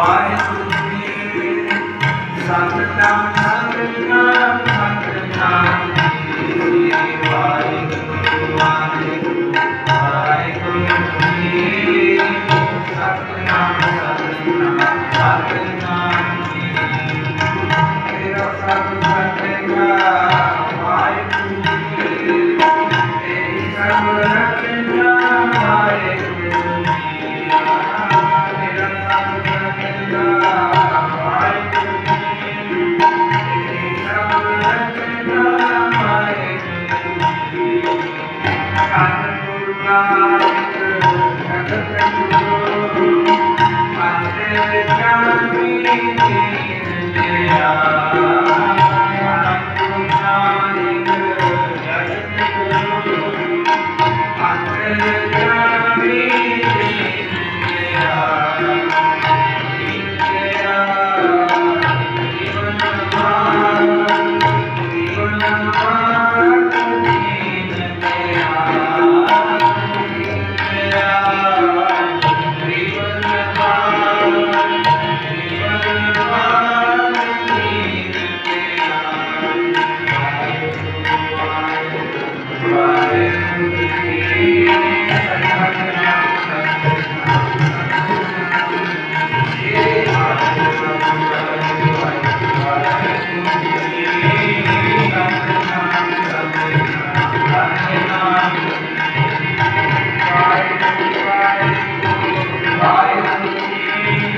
ਵਾਹਿਗੁਰੂ ਜੀ ਸਤਨਾਮ ਸਤਨਾਮ ਸਤਨਾਮ ਜੀ ਵਾਹਿਗੁਰੂ ਵਾਹਿਗੁਰੂ ਵਾਹਿਗੁਰੂ ਜੀ ਸਤਨਾਮ ਸਤਨਾਮ ਸਤਨਾਮ Yeah.